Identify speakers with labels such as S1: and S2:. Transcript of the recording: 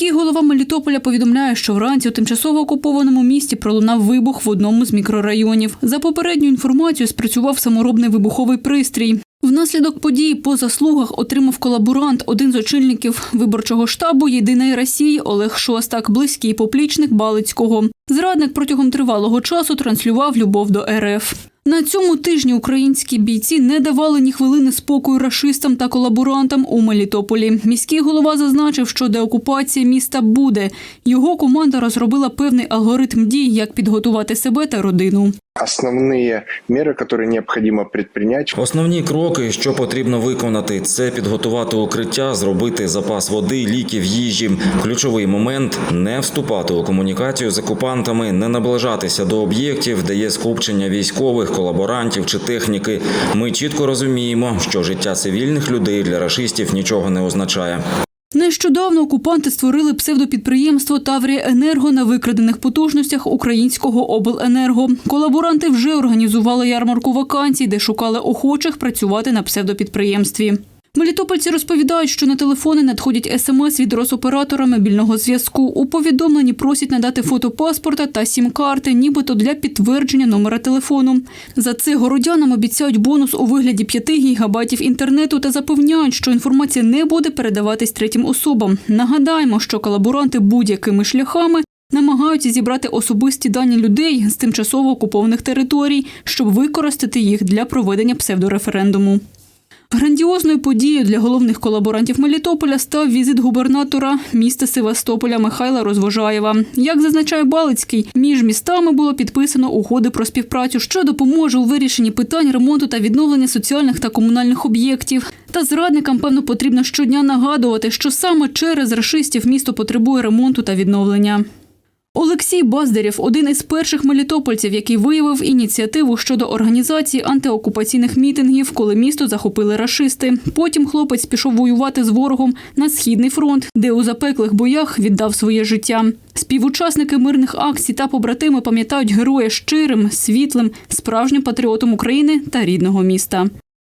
S1: Міський голова Мелітополя повідомляє, що вранці у тимчасово окупованому місті пролунав вибух в одному з мікрорайонів. За попередню інформацію спрацював саморобний вибуховий пристрій. Внаслідок події по заслугах отримав колаборант, один з очільників виборчого штабу Єдиної Росії Олег Шостак, близький поплічник Балицького. Зрадник протягом тривалого часу транслював любов до РФ. На цьому тижні українські бійці не давали ні хвилини спокою рашистам та колаборантам у Мелітополі. Міський голова зазначив, що деокупація міста буде. Його команда розробила певний алгоритм дій, як підготувати себе та родину.
S2: Основные меры, которые необходимо предпринять,
S3: Основні кроки, що потрібно виконати, це підготувати укриття, зробити запас води, ліків, їжі. Ключовий момент не вступати у комунікацію з окупантами, не наближатися до об'єктів, де є скупчення військових, колаборантів чи техніки. Ми чітко розуміємо, що життя цивільних людей для рашистів нічого не означає.
S1: Нещодавно окупанти створили псевдопідприємство Таврія Енерго на викрадених потужностях українського обленерго. Колаборанти вже організували ярмарку вакансій, де шукали охочих працювати на псевдопідприємстві. Мелітопольці розповідають, що на телефони надходять смс від Росоператора мобільного зв'язку. У повідомленні просять надати фото паспорта та сім-карти, нібито для підтвердження номера телефону. За це городянам обіцяють бонус у вигляді 5 гігабайтів інтернету та запевняють, що інформація не буде передаватись третім особам. Нагадаємо, що колаборанти будь-якими шляхами намагаються зібрати особисті дані людей з тимчасово окупованих територій, щоб використати їх для проведення псевдореферендуму. Грандіозною подією для головних колаборантів Мелітополя став візит губернатора міста Севастополя Михайла Розвожаєва. Як зазначає Балицький, між містами було підписано угоди про співпрацю, що допоможе у вирішенні питань ремонту та відновлення соціальних та комунальних об'єктів. Та зрадникам, певно, потрібно щодня нагадувати, що саме через рашистів місто потребує ремонту та відновлення. Олексій Баздарєв – один із перших мелітопольців, який виявив ініціативу щодо організації антиокупаційних мітингів, коли місто захопили рашисти. Потім хлопець пішов воювати з ворогом на східний фронт, де у запеклих боях віддав своє життя. Співучасники мирних акцій та побратими пам'ятають героя щирим, світлим, справжнім патріотом України та рідного міста.